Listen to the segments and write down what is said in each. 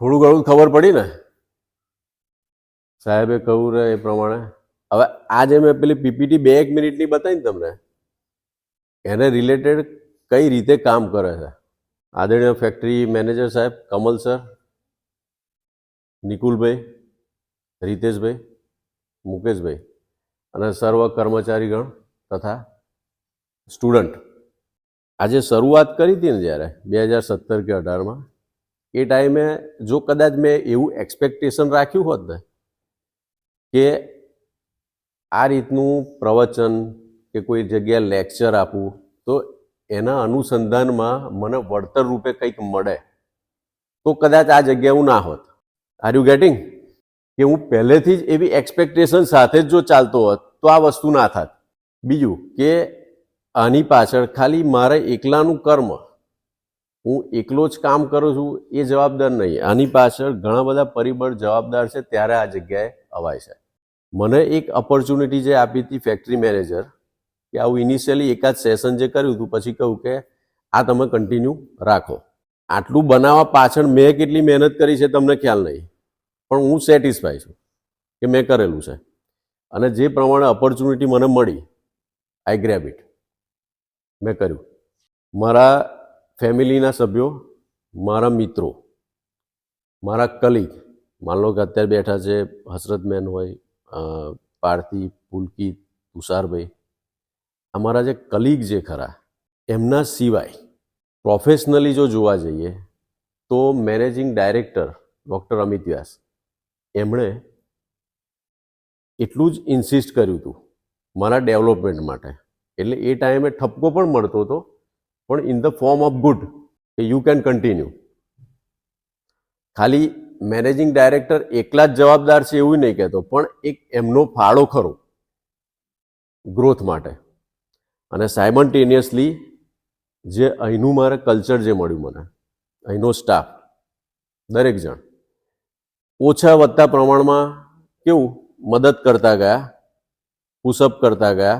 થોડું ઘણું ખબર પડી ને? સાહેબે કહ્યું ને એ પ્રમાણે. હવે આજે મેં પેલી પીપીટી બે એક મિનિટની બતાવી તમને. એને રિલેટેડ કઈ રીતે કામ કરે છે? આદરણીય ફેક્ટરી મેનેજર સાહેબ, કમલ સર નિકુલભાઈ, રીતેશભાઈ, મુકેશભાઈ અને સર્વ કર્મચારીગણ તથા સ્ટુડન્ટ આજે શરૂઆત કરી હતી ને જ્યારે? બે હજાર સત્તર કે અઢારમાં. એ ટાઈમે જો કદાચ મેં એવું એક્સપેક્ટેશન રાખ્યું હોત ને, કે આ રીતનું પ્રવચન કે કોઈ જગ્યાએ લેક્ચર આપવું, તો એના અનુસંધાનમાં મને વળતર રૂપે કંઈક મળે. તો કદાચ આ જગ્યા હું ના હોત. આર યુ ગેટિંગ કે હું પહેલેથી જ એવી એક્સપેક્ટેશન સાથે જ જો ચાલતો હોત, તો આ વસ્તુ ના થાત. બીજું કે આની પાછળ ખાલી મારે એકલાનું કર્મ હું એકલો જ કામ કરું છું, એ જવાબદાર નહીં. આની પાછળ ઘણા બધા પરિબળ જવાબદાર છે ત્યારે આ જગ્યાએ અવાય છે. મને એક ઓપોર્ચ્યુનિટી જે આપી હતી ફેક્ટરી મેનેજર કે આવું ઇનિશિયલી એકાદ સેશન જે કર્યું હતું, પછી કહ્યું કે આ તમે કન્ટિન્યુ રાખો. આટલું બનાવવા પાછળ મેં કેટલી મહેનત કરી છે તમને ખ્યાલ નહીં, પણ હું સેટિસ્ફાઈ છું કે મેં કરેલું છે. અને જે પ્રમાણે ઓપોર્ચ્યુનિટી મને મળી આઈ ગ્રેબ ઇટ મેં કર્યું. મારા ફેમિલીના સભ્યો, મારા મિત્રો, મારા કલીગ, માન લો કે અત્યારે બેઠા છે હસરતમેન હોય પારથી પુલકિત તુષારભાઈ, અમારા જે કલીગ જે ખરા, એમના સિવાય પ્રોફેશનલી જો જોવા જઈએ, તો managing director doctor Amit Vyas, એમણે એટલું જ ઇન્સિસ્ટ કર્યું હતું, મારા ડેવલપમેન્ટ માટે. એટલે એ ટાઈમે ઠપકો પણ મળતો હતો પણ in the form of good કે યુ કેન કન્ટિન્યુ ખાલી મેનેજિંગ ડાયરેક્ટર એકલા જ જવાબદાર છે એવું નહીં કહેતો, પણ એક એમનો ફાળો ખરો ગ્રોથ માટે. અને સાયમન્ટેનિયસલી જે અહીંનું મારે કલ્ચર જે મળ્યું મને, અહીંનો સ્ટાફ દરેક જણ, ઓછા વધતા પ્રમાણમાં કેવું, મદદ કરતા ગયા પુશઅપ કરતા ગયા,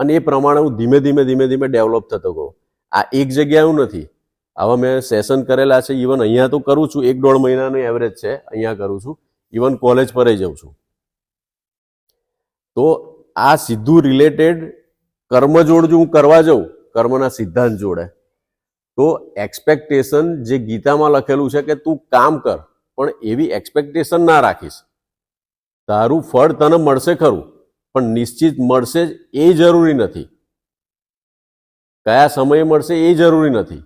અને એ પ્રમાણે હું ધીમે ધીમે ધીમે ધીમે ડેવલપ થતો ગયો. આ એક જગ્યાએ એવું નથી. આવા મેં સેશન કરેલા છે. ઇવન અહીંયા તો કરું છું. એક દોઢ મહિનાનું એવરેજ છે. અહીંયા કરું છું. ઇવન કોલેજ પર જઉં છું. તો આ સીધું રિલેટેડ કર્મ જોડ જો હું કરવા જાઉં, કર્મના સિદ્ધાંત જોડે, તો એક્સપેક્ટેશન જે ગીતામાં લખેલું છે કે તું કામ કર, પણ એવી એક્સપેક્ટેશન ના રાખીશ. તારું ફળ તને મળશે ખરું, પણ નિશ્ચિત મળશે જ એ જરૂરી નથી. કયા સમયે મળશે એ જરૂરી નથી.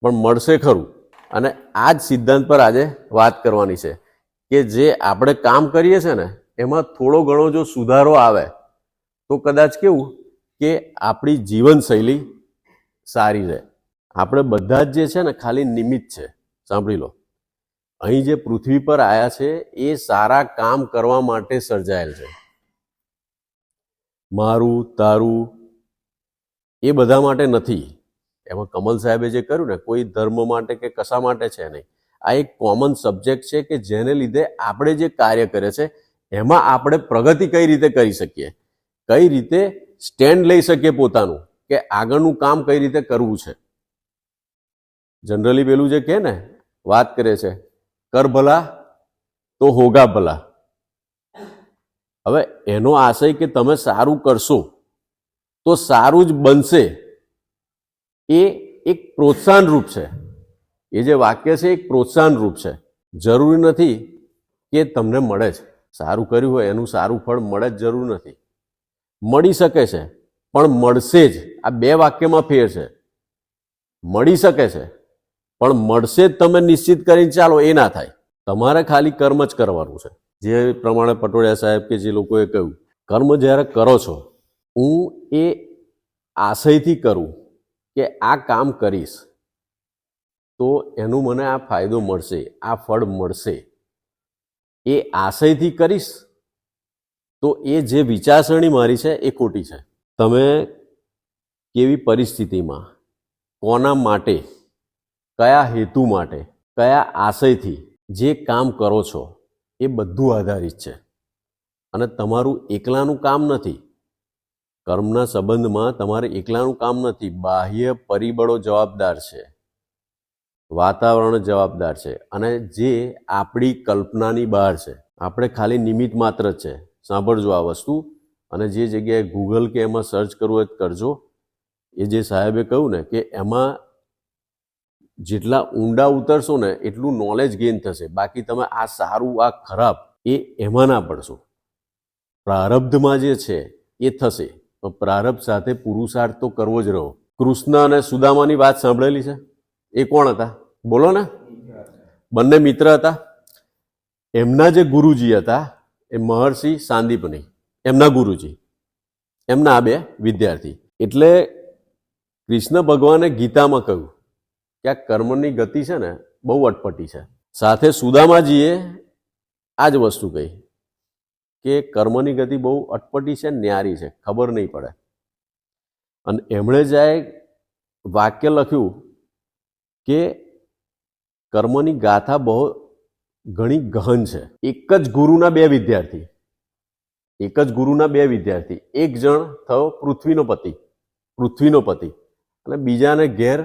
પણ મળશે ખરું. અને આ જ સિદ્ધાંત પર આજે વાત કરવાની છે કે જે આપણે કામ કરીએ છીએ ને, એમાં થોડો ઘણો જો સુધારો આવે, તો કદાચ કેવું કે આપણી જીવનશૈલી સારી રહે. આપણે બધા જ જે છે ને, ખાલી નિમિત્ત છે. સાંભળી લો. અહીં જે પૃથ્વી પર આવ્યા છે, એ સારા કામ કરવા માટે સર્જાયેલ છે. મારું, તારું એ બધા માટે નથી. એમાં કમલ સાહેબે જે કર્યું ને, કોઈ ધર્મ માટે કે કશા માટે છે નહીં. આ એક કોમન સબ્જેક્ટ છે કે જેને લીધે આપણે જે કાર્ય કરે છે, એમાં આપણે પ્રગતિ કઈ રીતે કરી શકીએ? કઈ રીતે સ્ટેન્ડ લઈ શકીએ પોતાનું? કે આગળનું કામ કઈ રીતે કરવું છે? જનરલી પેલું જે કહે ને, વાત કરે છે, કર ભલા તો હોગા ભલા. હવે એનો આશય કે તમે સારું કરશો તો સારું જ બનશે એ એક પ્રોત્સાહન રૂપ છે. એ જે વાક્ય છે એક પ્રોત્સાહન રૂપ છે. જરૂરી નથી કે તમને મળે જ. સારું કર્યું હોય એનું સારું ફળ મળે જ જરૂર નથી. મળી શકે છે, પણ મળશે જ. આ બે વાક્યમાં ફેર છે. મળી શકે છે, પણ મળશે જ તમે નિશ્ચિત કરીને ચાલો, એ ના થાય. તમારે ખાલી કર્મ જ કરવાનું છે. જે પ્રમાણે પટોળિયા સાહેબ કે જે લોકોએ કહ્યું, કર્મ જ્યારે કરો છો હું એ આશયથી કરું કે આ કામ કરીશ, તો એનું મને આ ફાયદો મળશે, આ ફળ મળશે. એ આશયથી કરીશ, તો એ જે વિચારસરણી મારી છે એ ખોટી છે. તમે કેવી પરિસ્થિતિમાં, કોના માટે, કયા હેતુ માટે, કયા આશયથી જે કામ કરો છો એ બધું આધારિત છે. અને તમારું એકલાનું કામ નથી. કર્મના સંબંધમાં તમારે એકલાનું કામ નથી, બાહ્ય પરિબળો જવાબદાર છે. વાતાવરણ જવાબદાર છે. અને જે આપણી કલ્પનાની બહાર છે. આપણે ખાલી નિમિત્ત માત્ર જ છે. સાંભળજો આ વસ્તુ અને જે જગ્યાએ ગૂગલ કે એમાં સર્ચ કરવું હોય કરજો. એ જે સાહેબે કહ્યું ને કે એમાં જેટલા ઊંડા ઉતરશો ને એટલું નોલેજ ગેઇન થશે. બાકી તમે આ સારું, આ ખરાબ એ એમાં ના પડશો. પ્રારબ્ધમાં જે છે એ થશે. તો પ્રારબ્ધ સાથે પુરુષાર્થ તો કરવો જ રહો કૃષ્ણ અને સુદામાની વાત સાંભળેલી છે? એ કોણ હતા? બોલો ને. બંને મિત્ર હતા. એમના જે ગુરુજી હતા, એ મહર્ષિ સાંદીપની. એમના ગુરુજી. એમના આ બે વિદ્યાર્થી. એટલે કૃષ્ણ ભગવાને ગીતામાં કહ્યું કે આ કર્મની ગતિ છે ને બહુ અટપટી છે. સાથે સુદામાજીએ આ જ વસ્તુ કહી. કે કર્મની ગતિ બહુ અટપટી છે ન્યારી છે, ખબર નહીં પડે. અને એમણે જાય વાક્ય લખ્યું કે કર્મની ગાથા બહુ ઘણી ગહન છે. એક જ ગુરુના બે વિદ્યાર્થી. એક જ ગુરુના બે વિદ્યાર્થી. એક જણ થયો પૃથ્વીનો પતિ પૃથ્વીનો પતિ. અને બીજાને ઘેર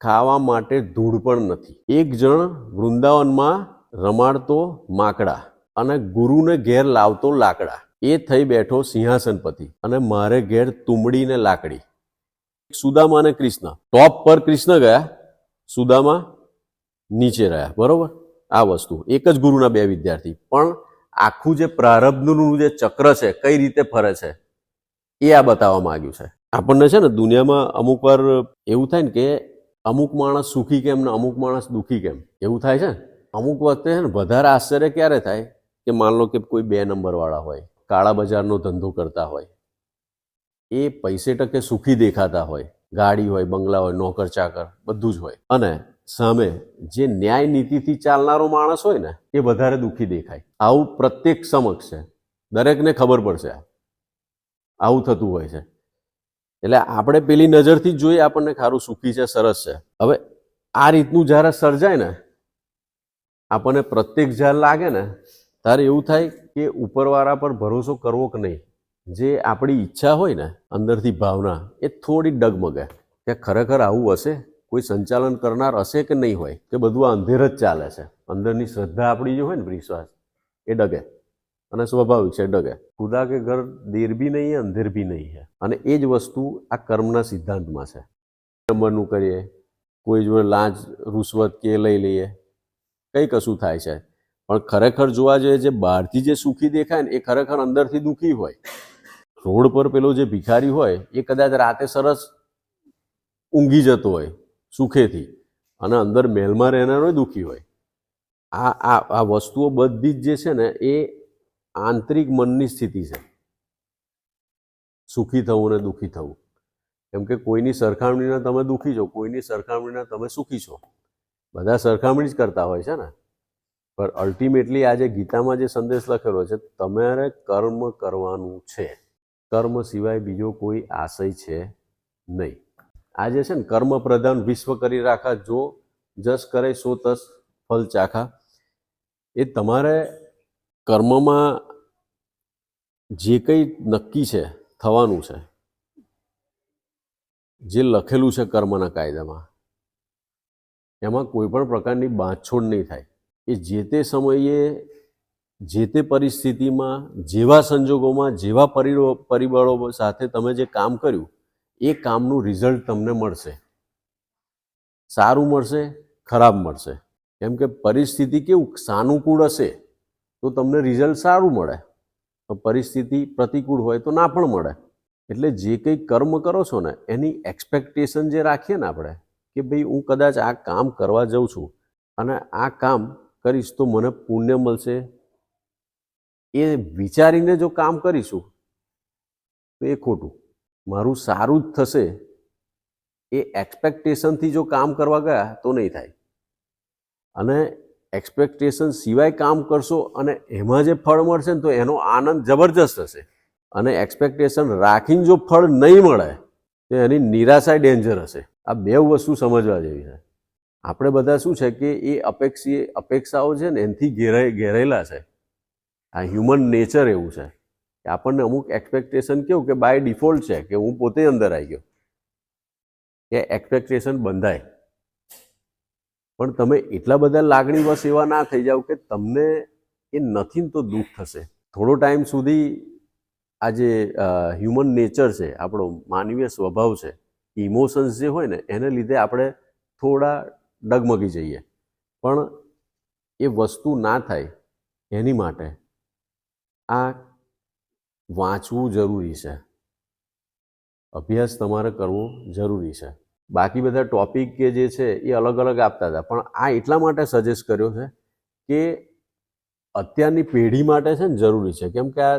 ખાવા માટે ધૂળ પણ નથી. એક જણ વૃંદાવનમાં રમાડતો માકડા. અને ગુરુને ઘેર લાવતો લાકડા. એ થઈ બેઠો સિંહાસનપતિ અને મારે ઘેર તુંબડી ને લાકડી. સુદામા અને કૃષ્ણ. ટોપ પર કૃષ્ણ ગયા. સુદામા નીચે રહ્યા. બરોબર? આ વસ્તુ. એક જ ગુરુના બે વિદ્યાર્થી. પણ આખું જે પ્રારબ્ધનું જે ચક્ર છે, કઈ રીતે ફરે છે, એ આ બતાવવા માંગ્યું છે. આપણને છે ને, દુનિયામાં અમુક વાર એવું થાય ને કે અમુક માણસ સુખી કેમ ને અમુક માણસ દુખી કેમ? એવું થાય છે અમુક વખતે છે ને, વધારે આશ્ચર્ય ક્યારે થાય? કે માન લો કે કોઈ બે નંબરવાળા હોય, કાળા બજારનો ધંધો કરતા હોય, એ પૈસે ટકે સુખી દેખાતા હોય, ગાડી હોય, બંગલા હોય, નોકર ચાકર, બધું જ હોય. અને સામે જે ન્યાય નીતિથી ચાલનારો માણસ હોય ને, એ વધારે દુઃખી દેખાય. આવું પ્રત્યેક સમક્ષ છે. દરેકને ખબર પડશે આવું થતું હોય છે. એટલે આપણે પેલી નજરથી જ જોઈએ આપણને ખારું સુખી છે, સરસ છે. હવે આ રીતનું જ્યારે સર્જાય ને, આપણને પ્રત્યેક જ્યારે લાગે ને ત્યારે એવું થાય કે ઉપરવાળા પર ભરોસો કરવો કે નહીં? જે આપણી ઈચ્છા હોય ને, અંદરથી ભાવના, એ થોડી ડગમગે. કે ખરેખર આવું હશે? કોઈ સંચાલન કરનાર હશે કે નહીં હોય? કે બધું આ અંધેર જ ચાલે છે? અંદરની શ્રદ્ધા આપણી જે હોય ને, વિશ્વાસ, એ ડગે. અને સ્વાભાવિક છે, ડગે. ખુદા કે ઘર દેર બી નહીં હે, અંધેર બી નહીં હે. અને એ જ વસ્તુ આ કર્મના સિદ્ધાંતમાં છે. નંબરનું કરીએ. કોઈ જોડે લાંચ રૂશ્વત કે લઈ લઈએ. કંઈ કશું થાય છે. પણ ખરેખર જોવા જોઈએ જે બહારથી જે સુખી દેખાય ને, એ ખરેખર અંદરથી દુઃખી હોય. રોડ પર પેલો જે ભિખારી હોય, એ કદાચ રાતે સરસ ઊંઘી જતો હોય, સુખેથી. અને અંદર મહેલમાં રહેનારો દુઃખી હોય. આ આ આ વસ્તુઓ બધી જ જે છે ને, એ આંતરિક મનની સ્થિતિ છે. સુખી થવું ને દુઃખી થવું. કેમ કે કોઈની સરખામણીના તમે દુઃખી છો, કોઈની સરખામણીના તમે સુખી છો. બધા સરખામણી જ કરતા હોય છે ને. પણ અલ્ટિમેટલી આજે ગીતામાં જે સંદેશ લખેલો છે, તમારે કર્મ કરવાનું છે. કર્મ સિવાય બીજો કોઈ આશય છે નહીં. આજે છે ને કર્મ પ્રધાન વિશ્વ કરી રાખા, જો જસ કરે સો તસ ફલ ચાખા. એ તમારે કર્મમાં જે કંઈ નક્કી છે, થવાનું છે, જે લખેલું છે કર્મના કાયદામાં, એમાં કોઈ પણ પ્રકારની બાંધછોડ નહીં થાય. એ જે તે સમયે, જે તે પરિસ્થિતિમાં, જેવા સંજોગોમાં, જેવા પરિબળો સાથે તમે જે કામ કર્યું, એ કામનું રિઝલ્ટ તમને મળશે. સારું મળશે, ખરાબ મળશે. કેમ કે પરિસ્થિતિ કેવું, સાનુકૂળ હશે, તો તમને રિઝલ્ટ સારું મળે. તો પરિસ્થિતિ પ્રતિકૂળ હોય તો ના પણ મળે. એટલે જે કંઈ કર્મ કરો છો ને, એની એક્સપેક્ટેશન જે રાખીએ ને આપણે, કે ભાઈ હું કદાચ આ કામ કરવા જાઉં છું, અને આ કામ કરીશ તો મને પુણ્ય મળશે. એ વિચારીને જો કામ કરીશું, તો એ ખોટું. મારું સારું જ થશે. એ એક્સપેક્ટેશનથી જો કામ કરવા ગયા, તો નહીં થાય. અને એક્સપેક્ટેશન સિવાય કામ કરશો અને એમાં જે ફળ મળશે ને તો એનો આનંદ જબરજસ્ત હશે. અને એક્સપેક્ટેશન રાખીને જો ફળ નહીં મળે, તો એની નિરાશાય ડેન્જર હશે. આ બે વસ્તુ સમજવા જેવી છે. આપણે બધા શું છે કે એ અપેક્ષી અપેક્ષાઓ છે ને એનાથી ઘેરાય ઘેરાયેલા છે. આ હ્યુમન નેચર એવું છે. કે આપણને અમુક એક્સપેક્ટેશન કેવું કે બાય ડિફોલ્ટ છે કે હું પોતે અંદર આવી ગયો. કે એક્સપેક્ટેશન બંધાય. પણ તમે એટલા બધા લાગણી વશ એવા ના થઈ જાઓ કે તમને એ નથી તો દુઃખ થશે. થોડો ટાઈમ સુધી આ જે હ્યુમન નેચર છે, આપણો માનવીય સ્વભાવ છે ઇમોશન્સ જે હોય ને, એને લીધે આપણે થોડા ડગમગી જઈએ. પણ એ વસ્તુ ના થાય એની માટે આ વાંચવું જરૂરી છે. અભ્યાસ તમારે કરવો જરૂરી છે. બાકી બધા ટોપિક કે જે છે એ અલગ અલગ આપતા હતા. પણ આ એટલા માટે સજેસ્ટ કર્યો છે કે અત્યારની પેઢી માટે છે ને જરૂરી છે. કેમ કે આ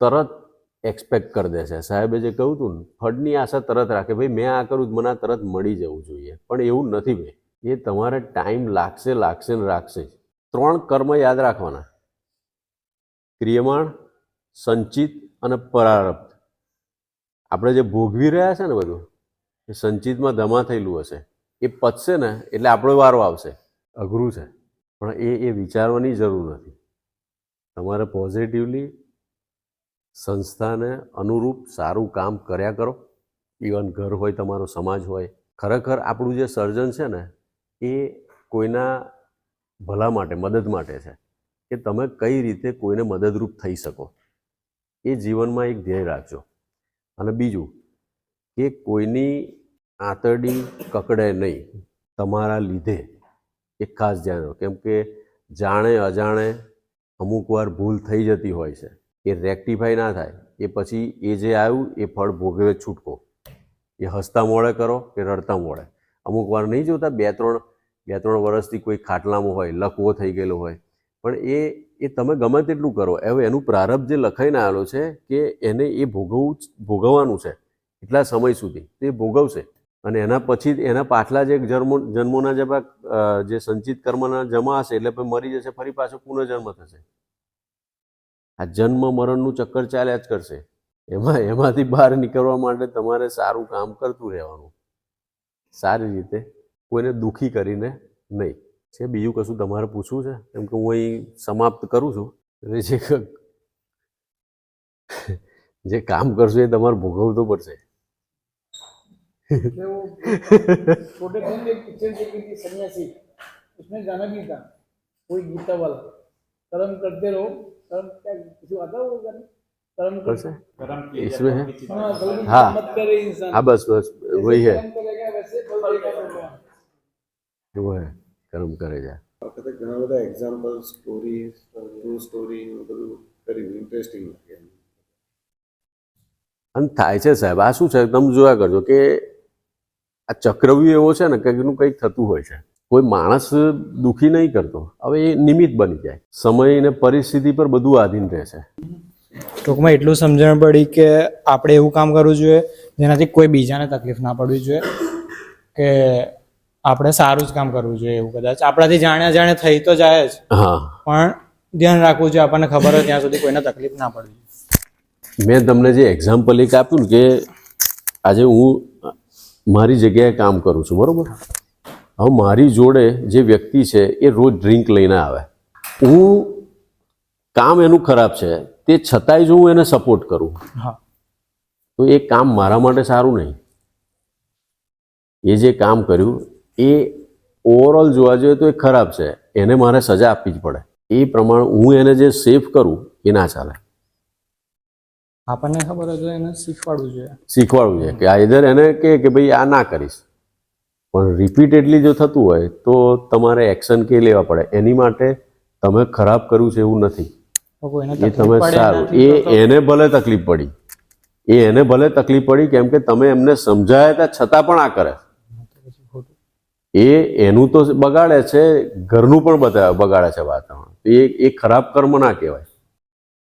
તરત એક્સપેક્ટ કરી દે છે સાહેબે જે કહ્યું હતું ને, ફળની આશા તરત રાખે. ભાઈ, મેં આ કરું મને તરત મળી જવું જોઈએ. પણ એવું નથી ભાઈ. એ તમારે ટાઈમ લાગશે લાગશે ને રાખશે જ. ત્રણ કર્મ યાદ રાખવાના. ક્રિયમાણ, સંચિત અને પરારબ્ધ. આપણે જે ભોગવી રહ્યા છે ને બધું, એ સંચિતમાં ધમા થયેલું હશે. એ પચશે ને, એટલે આપણો વારો આવશે. અઘરું છે. પણ એ એ વિચારવાની જરૂર નથી. તમારે પોઝિટિવલી સંસ્થાને અનુરૂપ સારું કામ કર્યા કરો. ઇવન ઘર હોય, તમારો સમાજ હોય. ખરેખર આપણું જે સર્જન છે ને, એ કોઈના ભલા માટે, મદદ માટે છે. કે તમે કઈ રીતે કોઈને મદદરૂપ થઈ શકો. એ જીવનમાં એક ધ્યેય રાખજો. અને બીજું, કે કોઈની આંતરડી કકડે નહીં. તમારા લીધે એ ખાસ ધ્યાન કેમ કે જાણે અજાણે અમુક વાર ભૂલ થઈ જતી હોય છે. એ રેક્ટિફાઈ ના થાય, એ પછી એ જે આવ્યું, એ ફળ ભોગવે છૂટકો. એ હસતા મોડે કરો કે રડતા મોડે. અમુક વાર નહીં જોતા, બે ત્રણ બે ત્રણ વર્ષથી કોઈ ખાટલામાં હોય લકવો થઈ ગયેલો હોય. પણ એ એ તમે ગમે તેટલું કરો. હવે એનું પ્રારંભ જે લખાઈને આવેલો છે કે એને એ ભોગવવું ભોગવવાનું છે એટલા સમય સુધી. તે ભોગવશે. અને એના પછી એના પાછલા જે જન્મો, જન્મોના જે જે સંચિત કર્મના જમા હશે એટલે મરી જશે, ફરી પાછો પુનર્જન્મ થશે. આ જન્મ મરણનું ચક્કર ચાલ્યા જ કરશે એમાં એમાંથી બહાર નીકળવા માટે તમારે સારું કામ કરતું રહેવાનું સારી રીતે કોઈને દુઃખી કરીને નહીં છે બીજું કશું તમારે પૂછવું છે કેમ કે હું અહીં સમાપ્ત કરું છું એટલે જે ક- જે કામ કરશો એ તમારે ભોગવવું તો પડશે मैं वो छोटे थे में एक पिक्चर देखी थी सन्यासी उसमें गाना भी था वही गीता वाला कर्म करते रहो कर्म क्या किसी को आता है वो गाना कर्म कौन सा करते इसमें है हाँ कभी हाँ। मत करे इंसान हाँ बस बस वही है कर्म करेगा वैसे फल देगा भगवान वो है કર્મ કરે જાય વખતે ઘણા બધા એક્ઝામ્પલ સ્ટોરી ટ્રુ સ્ટોરી બધું કર્યું ઇન્ટરેસ્ટિંગ લાગે અને થાય છે સાહેબ આ શું છે તમે જોયા કરજો કે આ ચક્રવ્યૂહ એવો છે ને કે એનું કંઈક થતું હોય છે કોઈ માણસ દુઃખી નહીં કરતો. હવે એ નિમિત્ત બની જાય. સમય ને પરિસ્થિતિ પર બધું આધીન રહે છે ટૂંકમાં એટલું સમજણ પડી કે આપણે એવું કામ કરવું જોઈએ જેનાથી કોઈ બીજાને તકલીફ ના પડવી જોઈએ કે આપણે સારું જ કામ કરવું જોઈએ એવું કદાચ. આપણાથી જાણ્યા જાણે થઈ તો જાય જ. હા. પણ ધ્યાન રાખવું જોઈએ આપણને ખબર હોય ત્યાં સુધી કોઈને તકલીફ ના પડવી મેં તમને જે એક્ઝામ્પલ એક આપ્યું ને કે આજે હું મારી જગ્યાએ કામ કરું છું બરોબર? હવે મારી જોડે જે વ્યક્તિ છે એ રોજ ડ્રિંક લઈને આવે. હું કામ એનું ખરાબ છે તે છતાંય જો હું એને સપોર્ટ કરું હા. તો એ કામ મારા માટે સારું નહીં. એ જે કામ કર્યું એ ઓવરઓલ જોવા જોઈએ તો એ ખરાબ છે. એને મારે સજા આપવી જ પડે. એ પ્રમાણે હું એને જે સેફ કરું એ ના ચાલે. આપણને ખબર હોય તો એને શીખવાડવું જોઈએ. શીખવાડવું જોઈએ કે આ ઇધર એને કે ભાઈ આ ના કરીશ. પણ રિપીટેડલી જો થતું હોય તો તમારે એક્શન કે લેવા પડે. એની માટે તમે ખરાબ કર્યું છે એવું નથી. એ તમે સારું. એ એને ભલે તકલીફ પડી. એ એને ભલે તકલીફ પડી કેમ કે તમે એમને સમજાયા હતા છતાં પણ આ કરે. એ એનું તો બગાડે છે ઘરનું પણ બગાડે છે વાતાવરણ. એ એ ખરાબ કર્મ ના કહેવાય.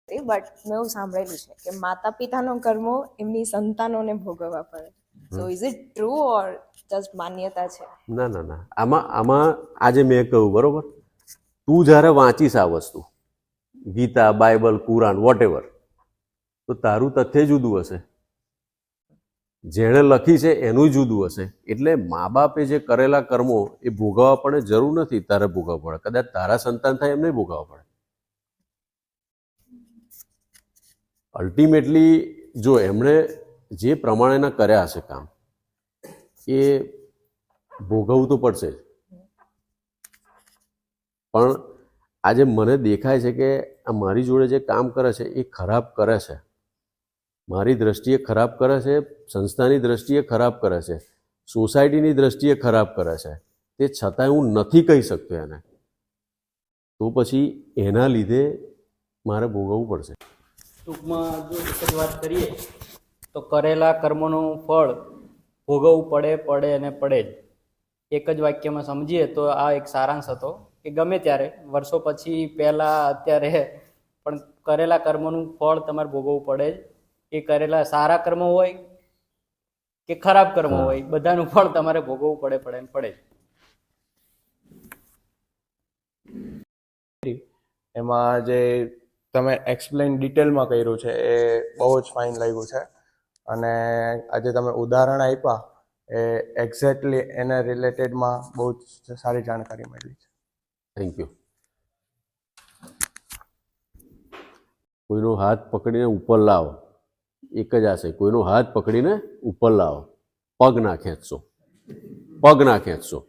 બટ મેં એવું સાંભળેલું છે કે માતા પિતાનો કર્મો એમની સંતાનોને ભોગવવા પડે. So is it true or just માન્યતા છે. ના ના ના. આમાં આમાં આજે મેં કહ્યું, બરોબર? તું જ્યારે વાંચીશ આ વસ્તુ, ગીતા, બાઇબલ, કુરાન વોટ તો તારું તથ્ય જુદું હશે. જેણે લખી છે એનું જુદું હશે. એટલે મા બાપે જે કરેલા કર્મો એ ભોગવવા પડે, જરૂર નથી તારે ભોગવવા પડે. કદાચ તારા સંતાન થાય એમને ભોગવવા પડે. અલ્ટિમેટલી જો એમણે જે પ્રમાણેના કર્યા હશે કામ એ ભોગવવું તો પડશે જ. પણ આજે મને દેખાય છે કે આ મારી જોડે જે કામ કરે છે, એ ખરાબ કરે છે. મારી દ્રષ્ટિએ ખરાબ કરે છે, સંસ્થાની દ્રષ્ટિએ ખરાબ કરે છે, સોસાયટીની દ્રષ્ટિએ ખરાબ કરે છે. તે છતાંય હું નથી કહી શકતો એને. તો પછી એના લીધે મારે ભોગવવું પડશે. ટૂંકમાં જો વાત કરીએ, તો કરેલા કર્મનું ફળ ભોગવવું પડે પડે અને પડે જ. એક જ વાક્યમાં સમજીએ તો આ એક સારાંશ હતો કે ગમે ત્યારે વર્ષો પછી પહેલાં અત્યારે પણ કરેલા કર્મોનું ફળ તમારે ભોગવવું પડે જ. એ કરેલા સારા કર્મો હોય કે ખરાબ કર્મો હોય બધાનું ફળ તમારે ભોગવવું પડે પડે ને પડે જ. એમાં જે તમે એક્સપ્લેન ડિટેલમાં કર્યું છે એ બહુ જ ફાઇન લાગ્યું છે. અને આજે તમે ઉદાહરણ આપ્યા એ એક્ઝેક્ટલી એને રિલેટેડમાં બહુ જ સારી જાણકારી મળી છે. થેન્ક યુ કોઈનો હાથ પકડીને ઉપર લાવો. એક જ આશે કોઈનો હાથ પકડીને ઉપર લાવો. પગ ના ખેંચશો. પગ ના ખેંચશો.